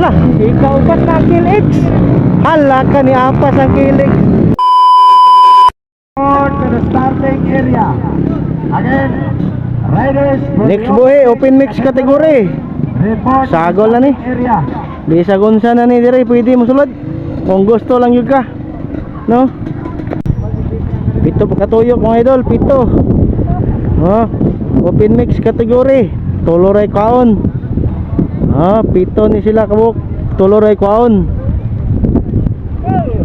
Hala, ikaw ba't nakilig? Hala ka ni Apas ang kilig. To the starting area. Again, riders. Next buhi, open mix the Sagol na ni. area. Bisagon sana ni dire pwede mo sulod. Kung gusto lang yun ka. No? Pito pa katuyok mga idol, pito. Oh, open mix kategory. Tuloray kaon. Ah, pito ni sila kabuk. Tuloray kaon.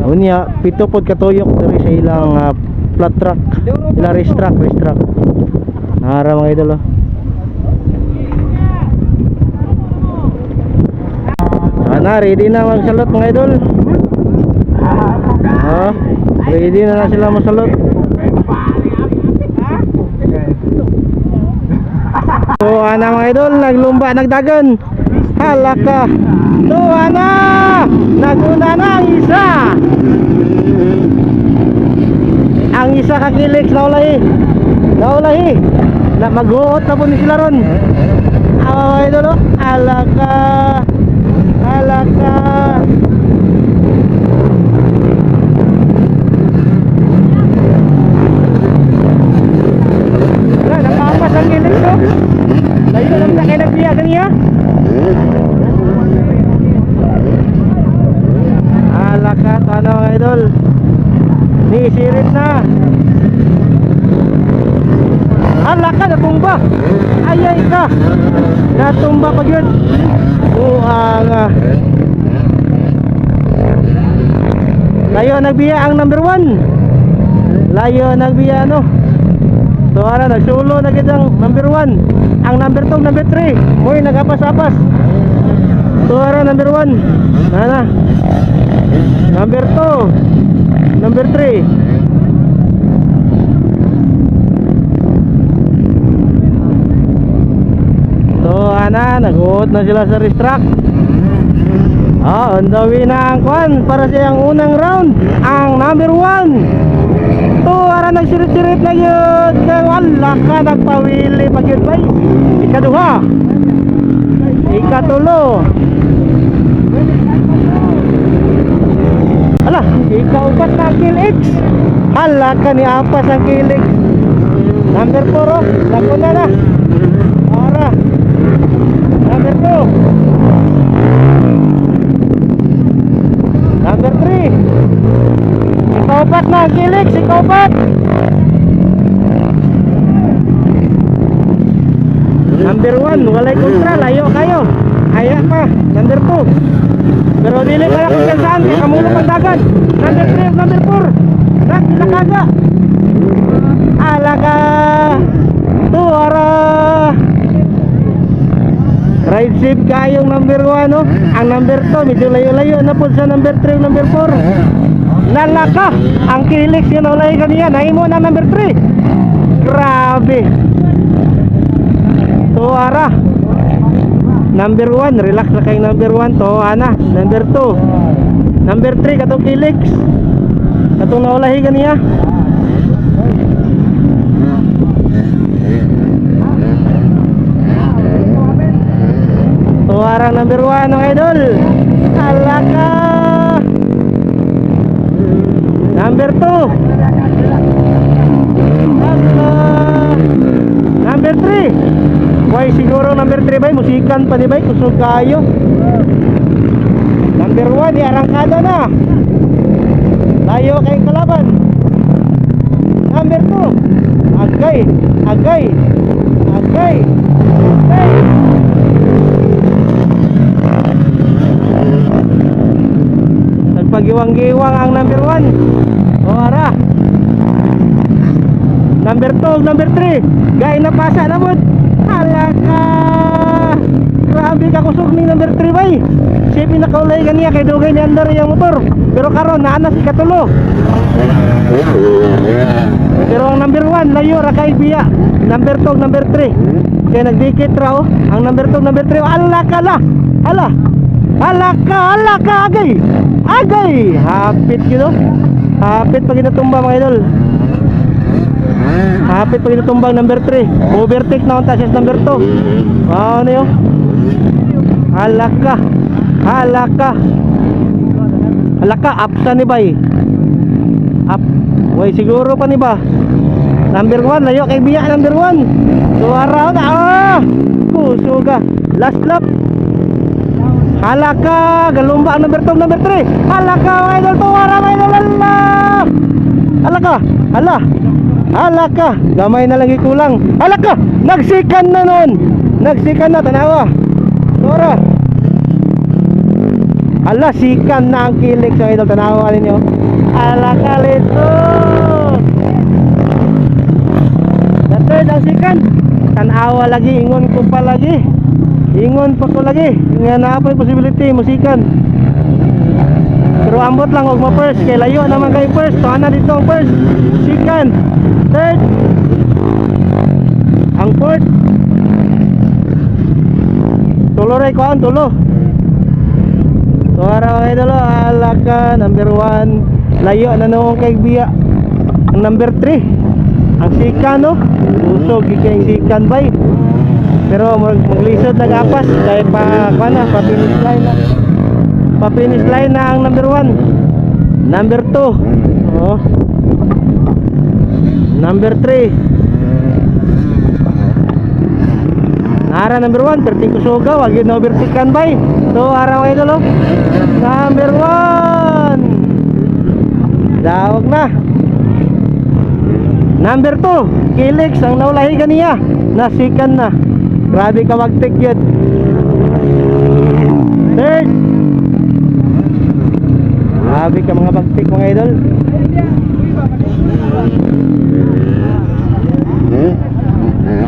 Unya, pito pod katuyok diri sa ilang ah, flat truck. Ila race truck, race truck. Nara mga idol oh. Sana ready na magsalot mga idol. Ah, ready na na sila magsalot. So ana mga idol, naglumba nagdagan. Hala ka. So ana, naguna na ang isa. Ang isa kakilik naulahi. Naulahi. Na maghuot na po ni sila ron. Oh. Hala ka. Hala ka. Wala, nakapas ang kilig ko. Layo lang na kayo nagbiya kaniya. Hala sana mga idol. Ni sirit na. Hala ka, natumba. Ayay ka. Natumba pa yun. Buang ah. Layo nagbiya ang number one. Layo nagbiya ano. So ara nagsulo na gid ang number 1. Ang number 2, number 3. Moy nagapas-apas. So ara number 1. Ana. Number 2. Number 3. So ana naguot na sila sa track. Ah, on the way na ang kwan para sa ang unang round. Ang number 1. To ara nagsirit-sirit na yun. Kaya wala ka nagpawili pag yun bay. Ikaduha. Ikatulo. Ala, ikaw ba't nakilig? Hala ka ni Apas ang kilig. Number 4 oh. Lako na na. Ara. Number 2. Number 3. Ikaw ba't nakilig? Ikaw ba't? Number 1, walay kontra, layo kayo. Aya pa, number 2. Pero dili pa ako saan, kaya kamulo pang. Number 3, number 4. Nak, nakaga. Alaga. Tuara. Ride safe kayong number 1 no? Ang number 2 medyo layo-layo na po sa number 3 number 4 Lalaka Ang kilik siya na ulay kaniya Nahimo na number 3 Grabe Tuara Number 1 Relax na kayong number 1 to ana Number 2 Number 3 katong kilik Katong naulahi kaniya. Tuwarang number 1 ng idol. Alaka number 3 bay Musikan pa di bay Kusog kayo. Number 1 Iarangkada na. Layo kay kalaban. Number 2 Agay Agay Agay Agay. Nagpagiwang-giwang ang number 1 O ara. Number 2, number 3 Gay na pasa na mo Halaka Grabe ka kusog ni number 3 bay Siya pinakaulay kaniya kay dugay ni under yung motor. Pero karon naana si katulo. Pero ang number 1 layo ra kay biya. Number 2, number 3 Kaya nagdikit raw Ang number 2, number 3 Ala ka la. Ala. Ala ka, ala ka agay. Agay. Hapit yun oh Hapit pag inatumba mga idol. Hapit pag inutumbang number 3 Overtake na ang tasis number 2 Wow na yun Ala ka Halaka. Halaka, up sa ni bay. Up. Way siguro pa ni ba? Number 1, layo kay Biya number 1. Suara na. Ah! Kusuga. Last lap. Halaka, galumba number 2, number 3. Halaka, idol, tuwara idol. Hala. Halaka, hala. Halaka, gamay na lang ikulang. Halaka, nagsikan na nun. Nagsikan na, tanawa. Tuwara. Hala, sikan na ang kilik sa idol, tanawa ninyo. Halaka, lito. The third ang sikan. Tanawa lagi, ingon ko pa lagi. Ingon pa ko lagi. Nga na pa possibility musikan. Pero ambot lang og ma-first kay layo naman kay first. So ana dito ang first. Second, third. Ang fourth. Tulo ray ko ang tulo. So ara mga idolo, alaka number 1. Layo na noong kay Biya. Ang number 3. Ang sikan no. Usog gikay sikan bay. Pero mag maglisod nag-apas dahil pa kana pa finish line na. Pa finish line na ang number 1. Number 2. Oh. Number 3. Nara number 1, perting kusuga, wag yun na overtikan bay. So, araw kayo dalo. Number 1. Dawag na. Number 2, Kilix ang naulahi kaniya. Nasikan na. Grabe ka magtik yun. Third. Grabe ka mga bagtik mga idol.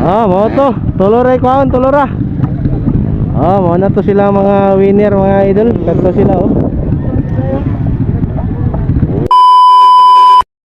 Ah, mo to. Tuloray ko ang tulora. Ah, mo na to sila mga winner mga idol. Kato sila oh.